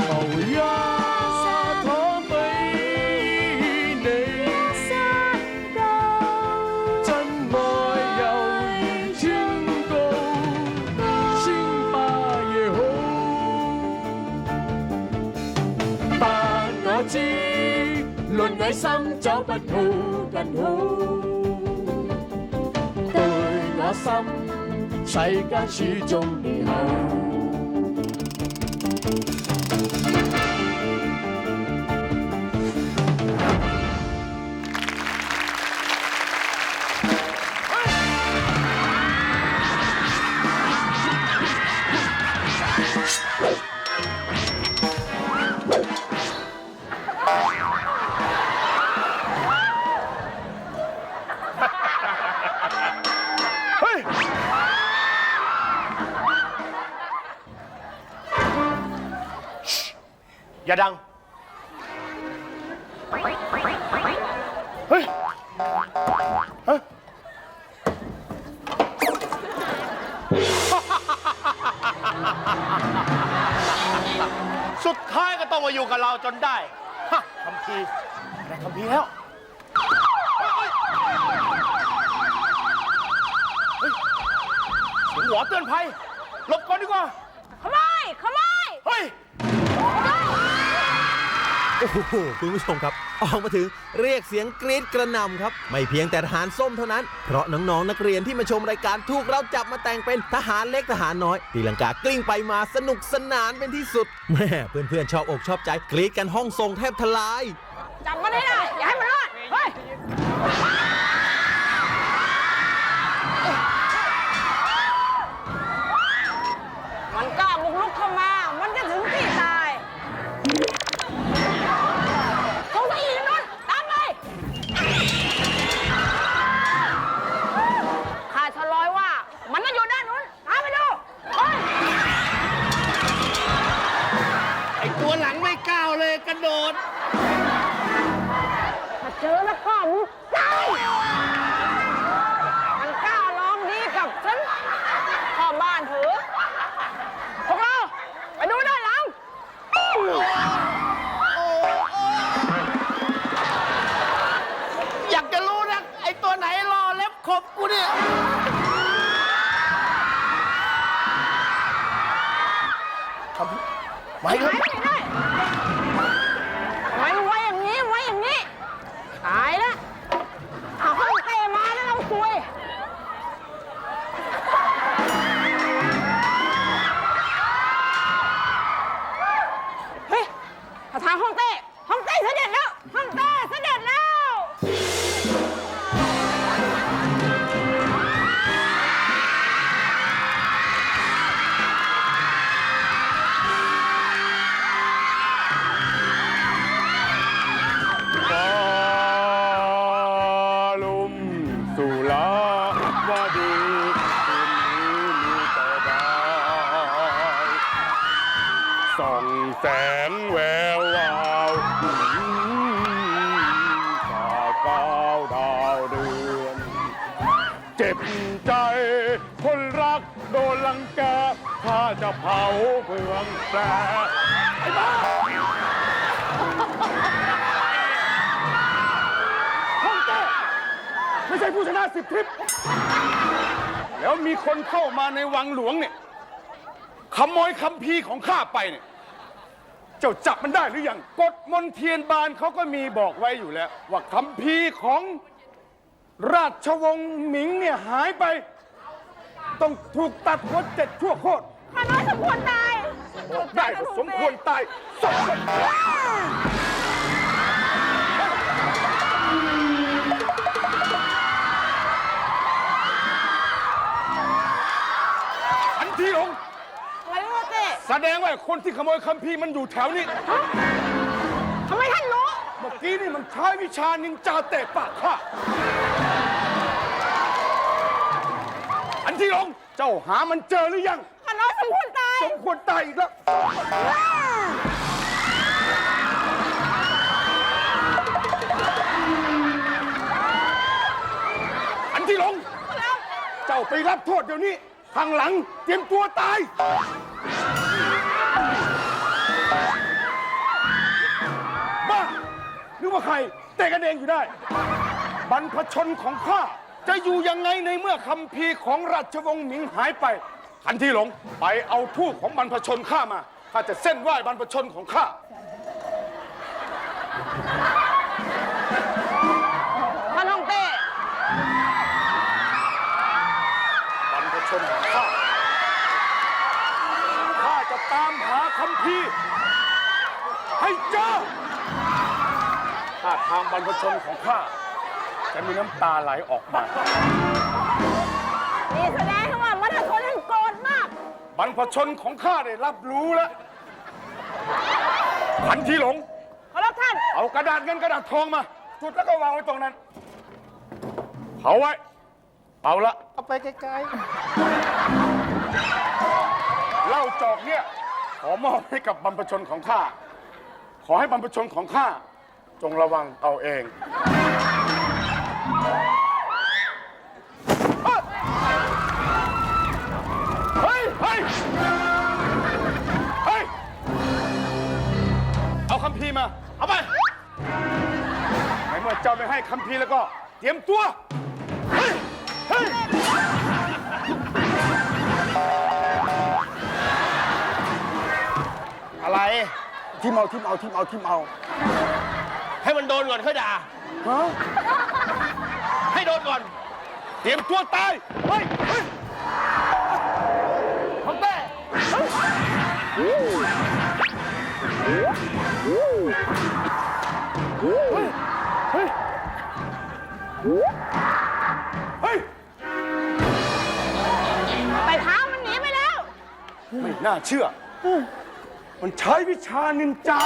留一捧俾你，真爱又天高，好。但我知道你心走不如更好，对我心。世间始终美好。 อย่าดัง เฮ้ยฮะสุดท้ายก็ต้องมาอยู่กับเราจนได้ฮะคำพีร์ได้คำพีร์แล้ว เสียงหวเตือนภัยหลบก่อนดีกว่าขโมยขโมย เฮ้ยโอ้โหคุณผู้ชมครับ ออกมาถึงเรียกเสียงกรี๊ดกระหน่ำครับ ไม่เพียงแต่ทหารส้มเท่านั้น เพราะน้องๆนักเรียนที่มาชมรายการถูกเราจับมาแต่งเป็นทหารเล็กทหารน้อยตีลังกากลิ้งไปมาสนุกสนานเป็นที่สุดแม่เพื่อนๆชอบอกชอบใจกรี๊ดกันห้องทรงแทบทลายจับมันให้ได้อย่า ส่องแสงแวววาวฝ่าก้าวดาวเดือน เจ็บใจคนรักโดนลังแกข้าจะเผาเมืองแปรไอ้บ้าห้องแก้ไม่ใช่ผู้ชนะสิบทริป แล้วมีคนเข้ามาในวังหลวงเนี่ยขโมยคำพีร์ของข้าไปเนี่ย เจ้าจับมันได้หรือยังกฎมนเทียนบานเขาก็มีบอกไว้อยู่แล้ว ว่าคำพีร์ของราชวงศ์หมิงเนี่ยหายไป ต้องถูกตัดหัวเจ็ดชั่วโคตรข้าน้อยสมควรตายบอกได้ว่าสมควรตายสมควรอัน แสดงว่าคนที่ขโมยคัมภีร์มันอยู่แถวนี้ ทำไมท่านรู้ เมื่อกี้นี่มันใช้วิชานินจาเตะปากข้าอันที่หลงเจ้าหามันเจอหรือยัง ข้าน้อยสมควรตายสมควรตายอีกแล้ว อันที่หลง เจ้าไปรับโทษเดี๋ยวนี้ข้างหลังเตรียมตัวตาย ครเตะกันเองอยู่ได้ บรรพชนของข้าจะอยู่ยังไงในเมื่อคำพีร์ของราชวงศ์หมิงหายไปขันทีหลงไปเอาทูปของบรรพชนข้ามาข้าจะเส้นไหว้บรรพชนของข้าท่านฮ่องเต้บรรพชนของข้าข้าจะตามหาคำพีร์ให้เจอ ถ้าทางบรรพชนของข้าจะมีน้ำตาไหลออกมา นี่แสดงให้ว่ามันคนนั้นโกรธมาก บรรพชนของข้าได้รับรู้แล้วขันทีหลง ขอรับท่าน เอากระดาษเงินกระดาษทองมา จุดแล้วก็วางไว้ตรงนั้น เผาไว้ เอาละ เอาไปไกลเหล้าจอกเนี่ย ขอมอบให้กับบรรพชนของข้า ขอให้บรรพชนของข้า จงระวังเอาเอง เฮ้ย เฮ้ย เฮ้ย เอาคำพีร์มา เอาไปในเมื่อเจ้าไม่ให้คำพีร์แล้วก็เตรียมตัว เฮ้ย เฮ้ยๆอะไร ทิมเอาทิมเอาทิมเอาทิมเอา ให้มันโดนก่อนค่อยด่าให้โดนก่อน เตรียมตัวตาย เฮ้ยเฮ้ยของเต้เฮ้ยแต่เท้ามันหนีไปแล้ว ไม่น่าเชื่อ มันใช้วิชานินจา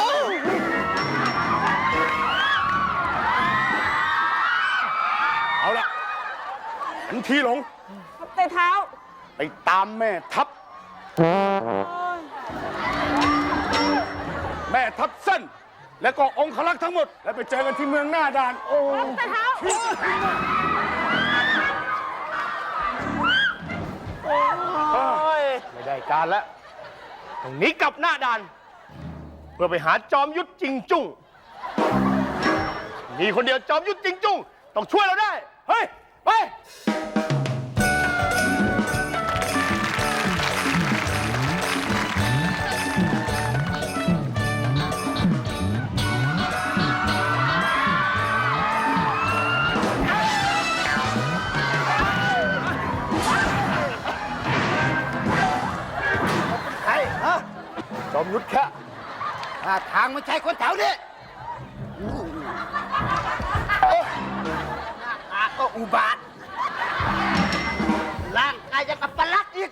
เอาละอันทีหลงแต่เท้า ไปตามแม่ทัพ แม่ทัพเส้น แล้วก็องครักษ์ทั้งหมด แล้วไปเจอกันที่เมืองหน้าด่าน โอ้แต่เท้าโอ้ยไม่ได้การแล้วตรงนี้กลับหน้าด่าน เพื่อไปหาจอมยุทธจริงจุ้ง มีคนเดียวจอมยุทธจริงจุ้งต้องช่วยเราได้ เฮ้ย ไปไอ้ฮะจอมยุทธแค่ ท่าทางไม่ใช่คนแถวนี้ ก็อุบาทร่างกายยังกับปลักอีก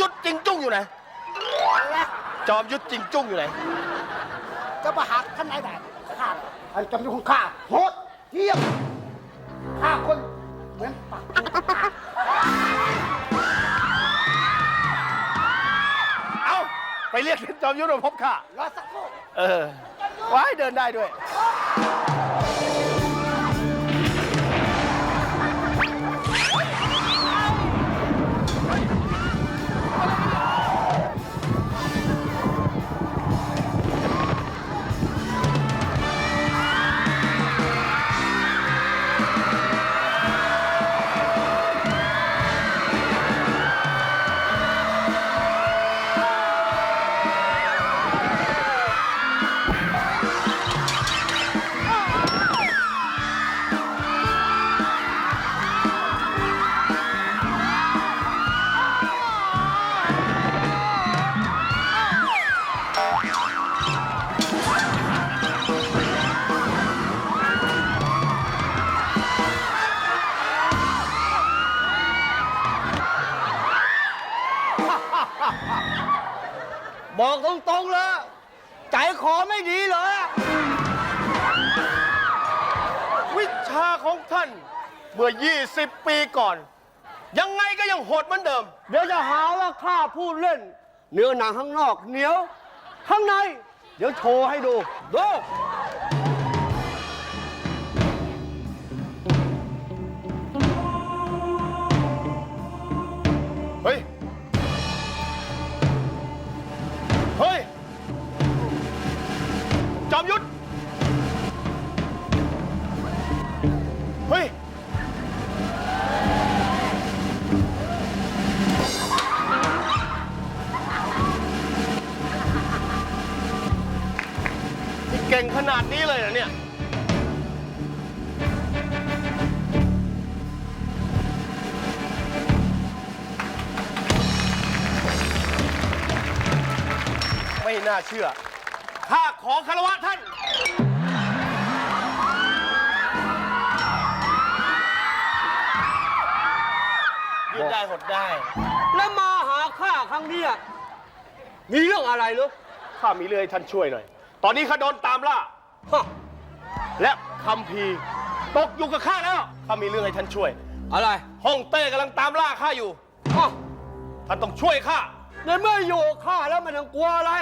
ยุทธจริงจุ้งอยู่ไหนจอมยุทธจริงจุ้งอยู่ไหน จะมาหักท่านไหนได้ข้าไอ้จำเป็นของข้าโหดเที่ยมฆ่าคนเหมือนปักเอ้าไปเรียกจอมยุทธมาพบข้า รอสักครู่ เออว้ายเดินได้ด้วยบอกตรงๆเยังไงก็ยังโหดเหมือนเดิม เดี๋ยวจะหาว่าข้าพูดเล่น เนื้อหนังข้างนอกเหนียว ข้างใน เดี๋ยวโชว์ให้ดู ดู เก่งขนาดนี้เลยเหรอเนี่ย ไม่น่าเชื่อ ข้าขอคารวะท่าน ดได้หดได้ แล้วมาหาข้าครั้งเนี้ยมีเรื่องอะไรหรือข้ามีเรื่องให้ท่านช่วยหน่อย ตอนนี้ข้าโดนตามล่า ฮะและคำพีร์ตกอยู่กับข้าแล้ว ข้ามีเรื่องให้ท่านช่วย อะไรฮ่องเต้กำลังตามล่าข้าอยู่ ฮะท่านต้องช่วยข้า ในเมื่ออยู่กับข้าแล้วมันต้องกลัวอะไร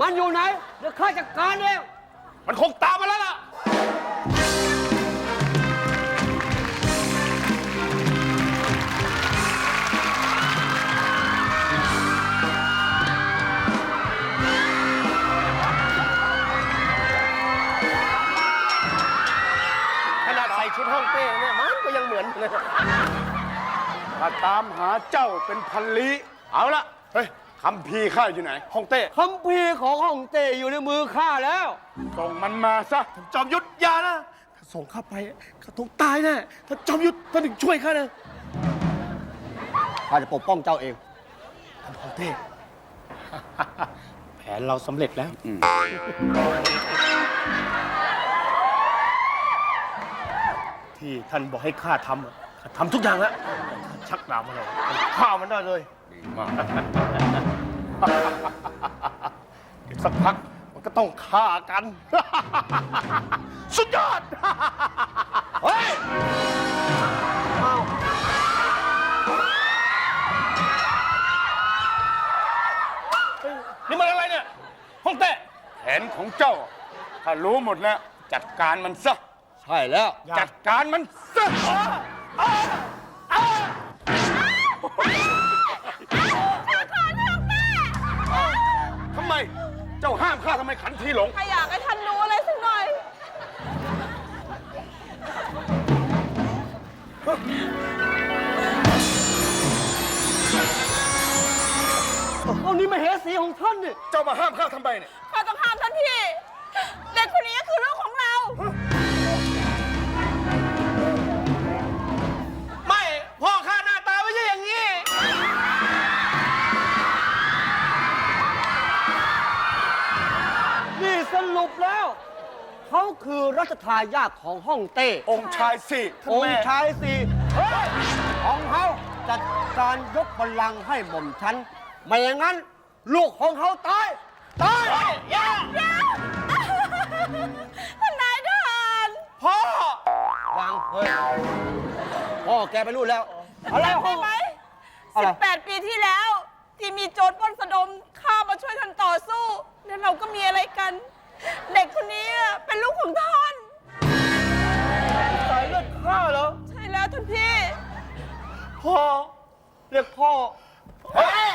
มันอยู่ไหนเดี๋ยวข้าจัดการเอง มันคงตามมาแล้วล่ะาตามหาเจ้าเป็นพันลี้เอาละเฮ้ยคำพีร์ข้าอยู่ไหนฮ่องเต้คำพีร์ของฮ่องเต้อยู่ในมือข้าแล้ว ส่งมันมาซะจอมยุทธอยานะถ้าส่งข้าไปข้าต้องตายแน่ถ้าจอมยุทธท่านถึงช่วยข้านะข้าจะปกป้องเจ้าเองฮ่องเต้ แผนเราสำเร็จแล้ว ที่ท่านบอกให้ข้าทำอะข้า ทำทุกอย่างแล้วข้าชักดาบมาเลยข้ามันได้เลยเดี๋ยวสักพักมันก็ต้องฆ่ากัน สุดยอดเฮ้ยนี่มันอะไรเนี่ยฮ่องเต้ แผนของเจ้า ถ้ารู้หมดแล้ว จัดการมันซะ ใช่แล้ว จัดการมันซะ ทำไม เจ้าห้ามข้าทำไมขันทีหลงถ้าอยากให้ท่านรู้อะไรสักหน่อย เอานี่มาเหสีของท่านนี่ เจ้ามาห้ามข้าทำไมเนี่ย ข้าต้องห้ามท่านพี่ เด็กคนนี้ก็คือลูกของ เขาคือรัชทายาทของฮ่องเต้องค์ชายสี่ท่านองแม่ค์ชายสี่เฮ้ยของเขาจัดการยกบัลลังก์ให้หม่อมฉันไม่อย่างนั้น ลูกของเขาตายตายท่านนายทหารพ่อ วางเฮ้ยพ่อแกไปนู่นแล้ว อะไรห้ได้อง ไหมอะไร18ปีที่แล้ว ที่มีโจรปล้นสะดมข้ามาช่วยท่านต่อสู้ แล้วเราก็มีอะไรกัน เด็กคนนี้อะเป็นลูกของท่าน สายเลือดข้าเหรอ ใช่แล้วท่านพี่ พ่อ เรียกพ่อ เฮ้ย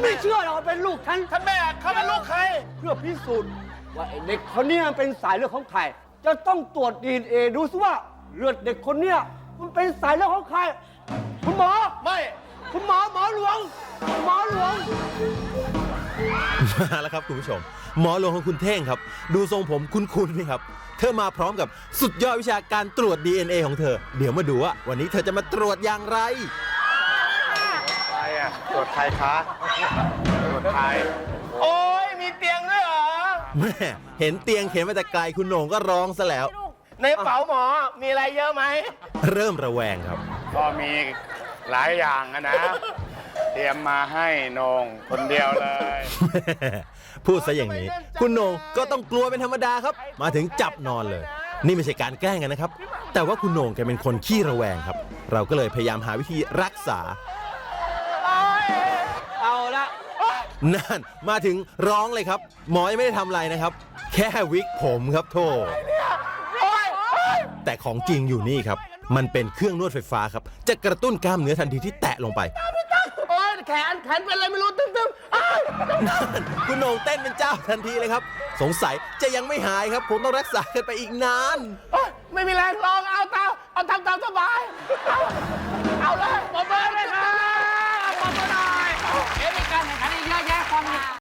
นไม่เชื่อหรอกว่าเป็นลูกฉัน ท่านแม่เขาเป็นลูกใคร เพื่อพิสูจน์ว่าไอ้เด็กคนเนี้ยมันเป็นสายเลือดของใคร จะต้องตรวจดีเอดูซิว่าเลือดเด็กคนเนี้ยมันเป็นสายเลือดของใคร คุณหมอ ไม่ คุณหมอหมอหลวง หมอหลวง มาแล้วครับคุณผู้ชม หมอหลวงของคุณเท่งครับ ดูทรงผมคุ้นๆไหมครับ เธอมาพร้อมกับสุดยอดวิชาการตรวจ DNA ของเธอ เดี๋ยวมาดูว่าวันนี้เธอจะมาตรวจอย่างไรใครอะ ตรวจใครคะตรวจใครโอ้ยมีเตียงด้วยเหรอ แม่เห็นเตียงเข็นมาแต่ไกลคุณโหน่งก็ร้องซะแล้ว ในเป๋าหมอมีอะไรเยอะไหม เริ่มระแวงครับ ก็มีหลายอย่างอะนะ เตรียมมาให้นงคนเดียวเลยพูดซะอย่างนี้ คุณโหนงก็ต้องกลัวเป็นธรรมดาครับ มาถึงจับนอนเลย นี่ไม่ใช่การแกล้งกันนะครับ แต่ว่าคุณโหนงแกเป็นคนขี้ระแวงครับ เราก็เลยพยายามหาวิธีรักษาเอา นั่นมาถึงร้องเลยครับ หมอยังไม่ได้ทำอะไรนะครับ แค่วิกผมครับโทแต่ของจริงอยู่นี่ครับ มันเป็นเครื่องนวดไฟฟ้าครับ จะกระตุ้นกล้ามเนื้อทันทีที่แตะลงไปโอ้ยแขนแขนเป็นอะไรไม่รู้ตึ้มๆอ้าวนั่นคุณโหนงเต้นเป็นเจ้าทันทีเลยครับ สงสัยจะยังไม่หายครับคงต้องรักษากันไปอีกนานโอ๊ยไม่มีแรงลองเอาตามเอาทำตามสบาย เอา